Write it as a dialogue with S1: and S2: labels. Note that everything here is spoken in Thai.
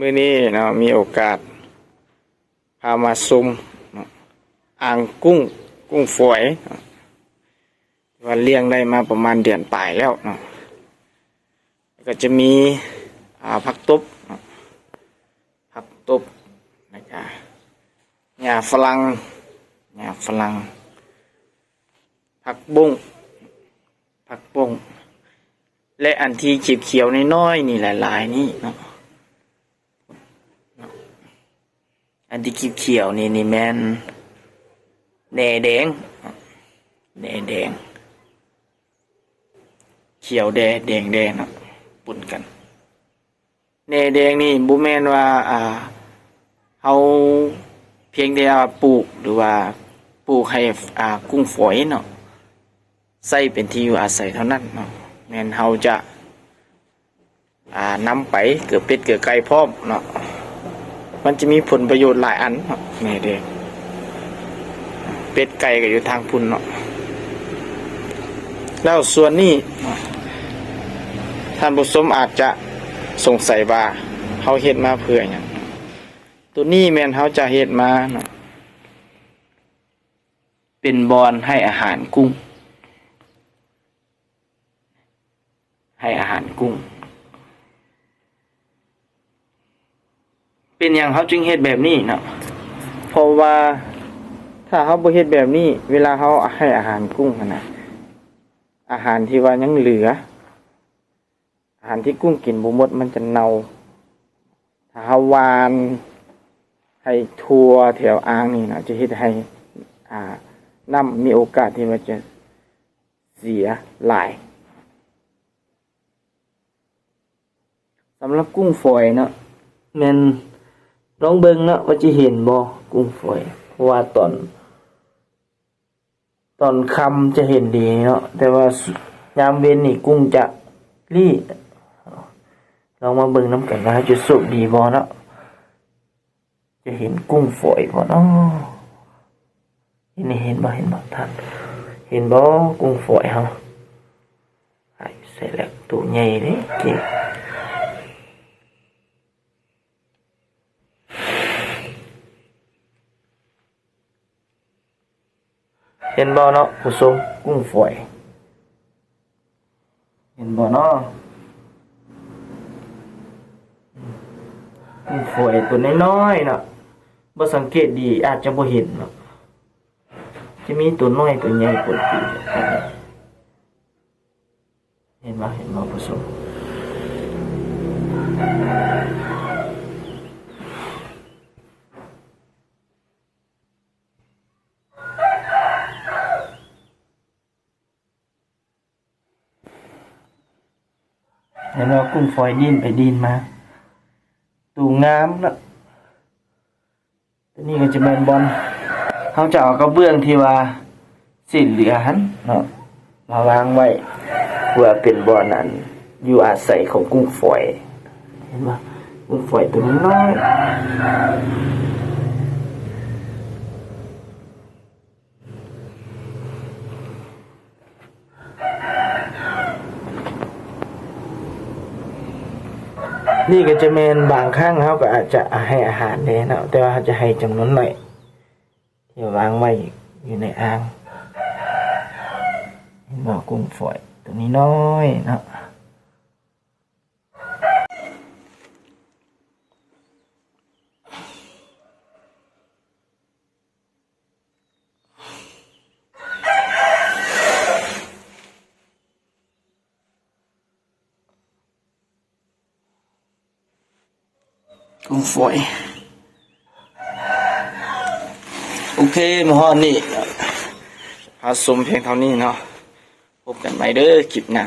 S1: มื้อนี้เนาะมีโอกาส พามาซุมอ่างกุ้งกุ้งฝอยว่าเลี้ยงได้มาประมาณเดือนปลายแล้วเนาะก็จะมีผักตบผักตบนะครับหญ้าฝรั่งหญ้าฝรั่งผักบุ้งผักบุ้งและอันที่เขียวๆน้อยๆนี่หลาย ๆ นี่เนาะ อันที่เขียวนี่นี่แมนแหน่แดงแหน่แดง เขียวแดงแดงแดงนะปนกันแหน่แดงนี่บุแมนว่าอ่าเอาเพียงแต่ว่าปลูกหรือว่าปลูกให้อ่ากุ้งฝอยเนาะใส่เป็นที่อยู่อาศัยเท่านั้นเนาะแมนเฮาจะอ่านำไปเกือบเป็ดเกือบไก่พร้อมเนาะ มันจะมีผลประโยชน์หลายอันเนาะแม่เด็กเป็ดไก่ก็อยู่ทางพุ่นเนาะแล้วส่วนนี้ท่านผู้ชมอาจจะสงสัยว่าเขาเฮ็ดมาเพื่ออย่างตัวนี้แมนเขาจะเฮ็ดมาเนาะเป็นบอนให้อาหารกุ้ง ให้อาหารกุ้ง เป็นอย่างเขาจึงเฮ็ดแบบนี้เนาะเพราะว่าถ้าเขาบ่เฮ็ดแบบนี้ เวลาเขาให้อาหารกุ้งนะอาหารที่ว่ายังเหลือ อาหารที่กุ้งกินบ่หมดมันจะเน่าถ้าเขาวานให้ทัวแถวอ่างนี่เนาะจะเฮ็ดให้ อ่าน้ำมีโอกาสที่มันจะเสียหลายสำหรับกุ้งฝอยเนาะแม่น ลองเบิ่งเนาะว่าจะเห็นบ่กุ้งฝอยเพราะว่าตอน ตอนคำจะเห็นดีเนาะแต่ว่ายามเว้นนี่กุ้งจะรีลองมาเบิ่งน้ำกันว่าจะสุกดีบ่เนาะจะเห็นกุ้งฝอยบ่เนาะเห็นเห็นบ่เห็นบ่ท่านเห็นบ่กุ้งฝอยเฮาไอ้ใส่แล้วตัวใหญ่เด้เก่ง เห็นบ่เนาะผู้ชมกุ้งฝอย เห็นบ่เนาะกุ้งฝอยตัวน้อยๆเนาะบ่สังเกตดีอาจจะบ่เห็นเนาะจะมีตัวน้อยตัวใหญ่ปนปีเห็นบ่เห็นบ่ผู้ชม เห็นว่ากุ้งฝอยดิ้นไปดิ้นมา ตูงามเนาะตัวนี้ก็จะเป็นบอลเขาจะเอากระเบื้องที่ว่าสิ้นเหลือหันเนาะมาวางไว้เพื่อเป็นบอลนั้นอยู่อาศัยของกุ้งฝอย เห็นว่ากุ้งฝอยตัวน้อย นี่ก็จะเมนบางครั้งเขาก็อาจจะให้อาหารเด้เนาะแต่ว่าจะให้จำนวนหน่อยที่วางไว้อยู่ในอ่างเห็นบอกกุ้งฝอยตัวนี้น้อยเนาะ กุ้งฝอย โอเคมาฮอนี่พาสมเพียงเท่านี้เนาะพบกันใหม่เด้อคลิปหน้า